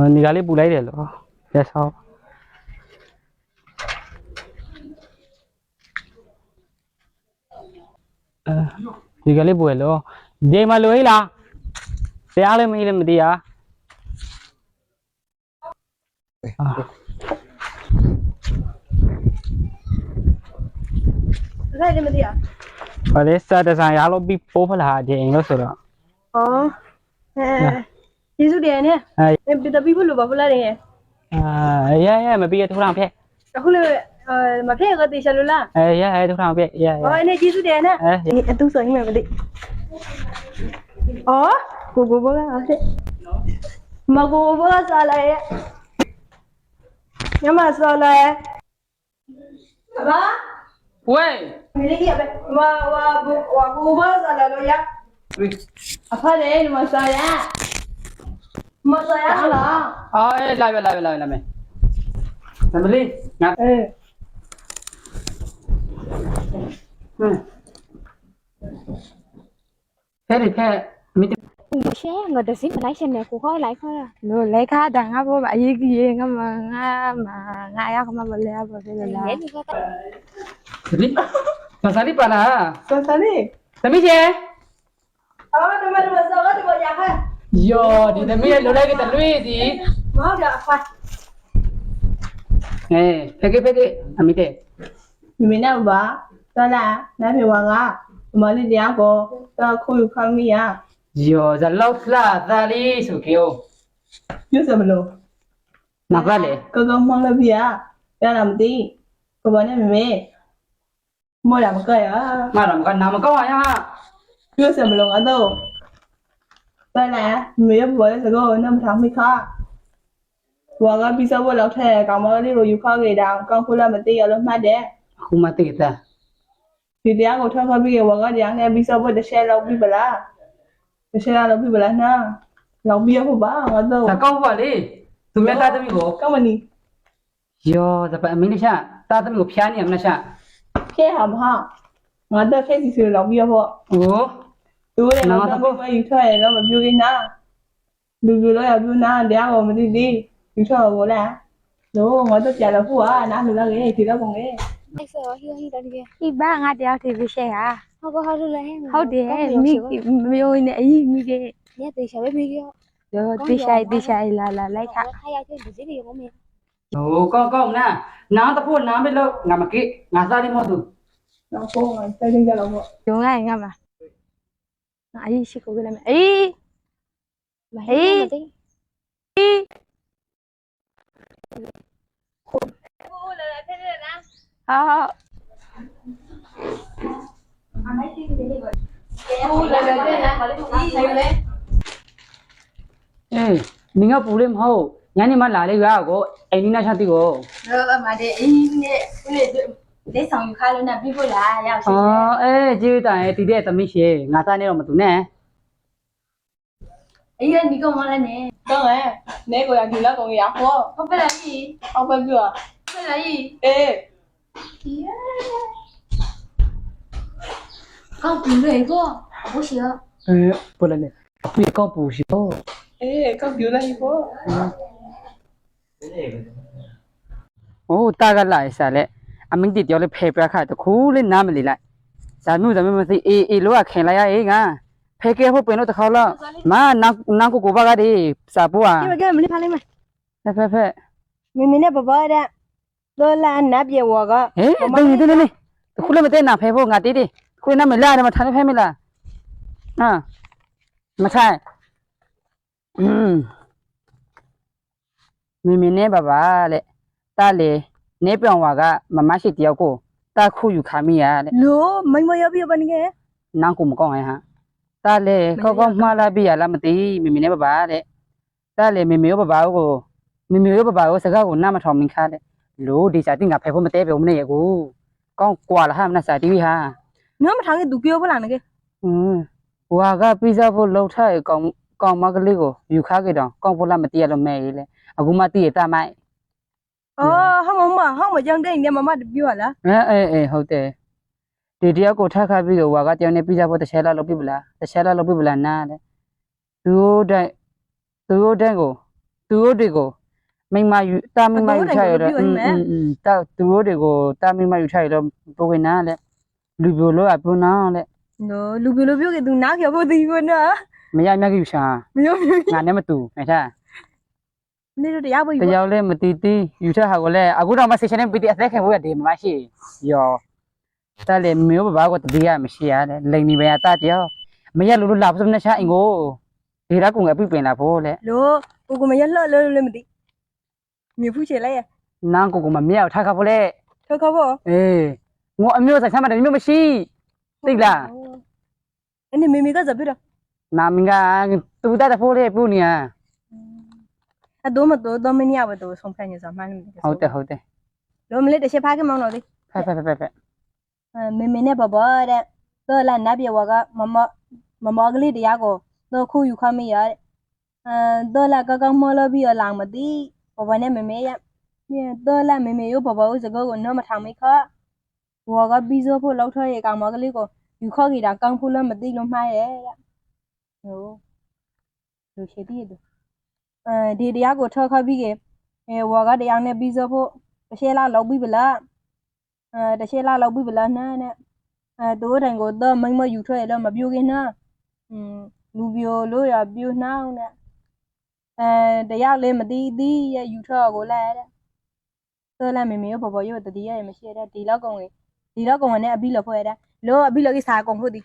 အော်နေကလေးပူလိုက်တယ်လို့ရက်ဆောက်အဲဒီကလေးပူရလို့ဒီမှာလွေးလားတရားလည်းမင်းလည်းမသိရအာဒါလည်းမသိရဘာလဲစတဆိုင်ရလို့ပြီးပိုးဖလာတဲ့လို့ဆိုတော့ဩအဲ ယေစုတယ်နဲ့အဲပြတပီးဖို့လို့ဘာဖလားတယ်အာရရမပြီးရထူထောင်ဖက်အခုလည်းမဖြစ်ကတေချာလို့လားအဲရရထူထောင်ဖက်ရရဩအနေယေစုတယ်နဲ့အဲအတူဆိုရင်မသိဩကိုကိုဘောကအဲ့မကိုဘောစားလိုက်ရဲ့ညမစားလိုက်ဘာဝေးမလေးရပဲဝါဝါဝါကိုဘောစားလာလို့ရအဖတယ်မစားရမစားရ လားအော်လာပဲလာပဲလာပဲလာမယ်သမလီငါအေးဟမ်ဖဲရဖဲမိတရှဲငါတစင်းမလိုက်ရှင်နေကိုခေါ်လိုက်ခေါ်လားလို့လိုက်ခါတန်ငါဘောအရေးကြီးငါမငါမငါရောက်မမလဲဘောဖြစ်လို့လားလဲဒီကလီမစားလီပါ လားစစလေးသမီးချေအော်ဒီမှာဒီမှာစားတော့ဒီမှာရခိုင်ယောဒီသမီးလိုလိုက်ကတလွေးစီမဟုတ်လားဖိုင်အဲဖဲကေဖဲကေအမိတဲ့မင်းနဲ့ဘာတော်လားနားပြေဝါကမလေးတရားကိုတော့ခုခိုင်းမိရယောဇလောက်ဖလာသာလီဆိုကေယောပြည့်စမလို့နောက်ကလေကောကောမောင်းလို့ပြရရတာမသိကိုဘာနဲ့မမေမောရမကရမရမကနာမကောင်းရပြည့်စမလို့အတော့ တော်လားမေဘောစကောနမထောင်မိခါဝါကပြီးစဘောလောက်ထဲကောင်မလေးကိုယူခခဲ့တာကောင်းခုလည်းမသိရလို့မှတ်တယ်အခုမသိတာဒီတရားကိုထောက်ခပြီးရဝါကတရားနဲ့ပြီးစဘောတစ်ချက်လောက်ပြီးပလားတစ်ချက်လောက်ပြီးပလားနာလောက်ပြီးရဖို့ပါငါတော့ဒါကောင်းပါလေသူမြတ်သားသမီးကိုကောင်းမနီယောဇပအမင်းရှာသားသမီးကိုဖျားနေမလားရှာခဲဟာမဟာငါတော့ခဲစီစီလောက်ပြီးရဖို့အိုး သူလည်းငါတော့မယူထွက်ရတော့မပြိုကိနာလူလူတော့ရပြိုနာတရားကိုမသိသေးယူထွက်ဘောလားလို့ငါတော့ကြာတော့ဖို့อ่ะနားလူလာခဲ့ဒီတော့ပုံလေ အဲ့ဆောဟီဟီတည်းက ဒီဘာငါတယောက်တည်းပြရှဲဟာ ဟောကဟာလို့လဲ ဟုတ်တယ်မိမျိုးနဲ့အကြီးမိက ညတေချာပဲမိကြော ရောတိဆိုင်တိဆိုင်လာလာလိုက်ခါ ခါရတဲ့ဒီစီရောမေ โอ้ကောင်းကောင်းနာနာတဖို့နာမလို့ငါမကိငါစားတယ်မဟုတ်သူ တော့ပုံစံတိုင်းကြတော့ပေါ့ ဂျုံငါငါမအကြီးရှိကိုကလည်းအေး မဟေးတေ ဟာ အေးနင်ကပူလေးမဟုတ်ည နေမှလာလေရွာကိုအိမ်နီးနာချတိကိုတော့မတဲ့အင်းနဲ့ဦးလေးလက်ဆောင်ယူခါလို့နဲ့ပြီးဖို့လားရောက် ရှိအော်အေးကျေးတိုင်တီတဲ့သမီးရှေငါစားနေတော့မသူနဲ့အေးဒီကောင်မလည်းနေတော့လေနေကိုရဒီလောက်ကောင်ရဟောဟုတ်ပါလားကြီးဟုတ်ပါပြီဟုတ်ပါလားကြီးအေးကောင်းပြီလေကောဘုရှိရအေးပလနဲ့အဖေကောပူရှိတော့အေးကောက်ပြလိုက်ဟော โอ้ตากလာစားလက်အမင်းတီပြောလေဖေပြခါတခုလေးနားမလီလိုက်ဇာနုဇမမသိအေးအေးလောကခင်လိုက်ရအေးငါဖေကေဖို့ပင်လို့တခေါလောက်မနာနာကိုကိုဘကဒီစာပူอ่ะ ဒီမကမလေးဖားလိုက်မ ဖဲဖဲဖဲ မင်းမင်းနဲ့ဘဘတဲ့တော်လာနပ်ပြေဝါက ဟေးတင်းတင်းတင်းတခုလည်းမတဲ့နာဖဲဖို့ငါတီးတီခုနမလာတယ်မထိုင်ဖဲမလားဟာမထိုင်อืมမင်းမင်းနဲ့ပါပါလေတားလေ နေပြောင်ဝါကမမရှိတယောက်ကိုတာခုယူခါမိရလေလို့မိုင်မရပြပနေကဲနောင်ကိုမကောင်းရင်ဟာတားလေကောကောမှားလာပြီရလားမသိမင်းမင်းနဲ့ပါပါတဲ့တားလေမင်းမရောပါပါကိုမင်းမရောပါပါကိုစကားကိုနားမထောင်မင်းခါတဲ့လို့ဒီစားတင်ငါဖဲဖို့မတဲပြုံမနေရကိုကောင်းကွာလာဟာမနာစားတီးဟာညမထောင်ကသူပြောပလာနေကဲอืมဝါကပီဇာဖို့လှုပ်ထားရကောင်းကောင်းမကလေးကိုယူခါကြတော့ကောင်းဖို့လာမတည့်ရလို့မဲ့လေအခုမှတည့်ရတမိုက် အော်ဟာမမဟာမကြောင့်တဲ့ညမမပြောလား အဲအဲအဲဟုတ်တယ်ဒီတယောက်ကိုထပ်ခါပြီးတော့ဝါကတယောက်နဲ့ပီဇာဖို့တစ်ချက်လောက်လုပ်ပြပလားတစ်ချက်လောက်လုပ်ပြပလားနားလေသူတို့တဲ့သူတို့တဲ့ကို သူတို့တွေကိုမိမယူတာမိမယူထားရတော့อืมอืมတာသူတို့တွေကိုတာမိမယူထားရတော့ပဝေနာလေလူပြိုလို့အပုနာလေ နော်လူပြလိုပြောကေသူနားခေါ်ဖို့တီးကိုနော် မရမြတ်ကြီးရှာ မယုံဘူး ငါနဲ့မတူမိထား နေတော့တရားဖို့တယောက်လည်းမတီတီယူထားဟာကိုလည်းအခုတော့မဆေရှင်နဲ့ပီတီအသက်ခင်ဖို့ရတယ်မရှိယောတာလေမျိုးဘာကိုတတိယမရှိရတယ်လိန်နေပဲတာတယောက်မရလို့လို့လာဖစမနဲ့ရှာအင်ကိုဒီရကုံကပြပင်လာဖို့လေလို့ကိုကမရလှလို့လည်းမသိမြေဖူးချေလိုက်ရနန်းကိုကမမြောက်ထားခဖို့လေထောက်ခဖို့အေးငိုအမျိုးဆိုင်ဆမ်းမတယ်မျိုးမရှိသိလားအဲ့ဒီမေမေကဇပြတော့နာမင်ကတူတတ်ဖို့လေပူနီယာ အတော့မတော့တော့မင်းရဘတော့ဆုံးဖြတ်နေစမှန်းနေဟုတ်တယ်ဟုတ်တယ်လို့မလေးတစ်ချက်ဖားကမောင်းတော့လေဖက်ဖက်ဖက်ဖက်မေမေနဲ့ဘဘတဲ့တော့လာနတ်ပြေဝကမမမမကလေးတရားကိုတော့ခုယူခမရတဲ့အဲတော့လာကကောင်းမလို့ပြီးလောင်မသိဘဘနဲ့မေမေရမြေတော့လာမေမေရောဘဘကိုစကောကိုတော့မထောင်မိခဝကပြီးစောဖို့လောက်ထွက်ရကောင်မကလေးကိုယူခေါ်ကြတာကောင်းဖို့လည်းမသိလို့မှားရဲ့တဲ့ဟိုလူရှိသေးတယ်အဲ ဒီတရားကိုထောက်ခပြီးကအဲဝကတရားနဲ့ပြီးစောဖို့တစ်ရှဲလာလောက်ပြီးပလားအဲတရှင်းလာလောက်ပြီဗလားနားနဲ့အဲတိုးတိုင်ကိုတော့မိမ့်မယူထွက်ရတော့မပြိုခင်နာอืมလူပြိုလို့ရပြိုနှောင်းနဲ့အဲတယောက်လေးမတီးသီးရယူထွက်ကိုလဲတဲ့တော့လည်းမေမေရောဘဘရောတတိယရမရှိတဲ့ဒီလောက်ကောင်လေးဒီလောက်ကောင်နဲ့အပြီးလောက်ဖွဲ့ရတဲ့လို့အပြီးလောက်ကစားကုန်ဟုတ်သည်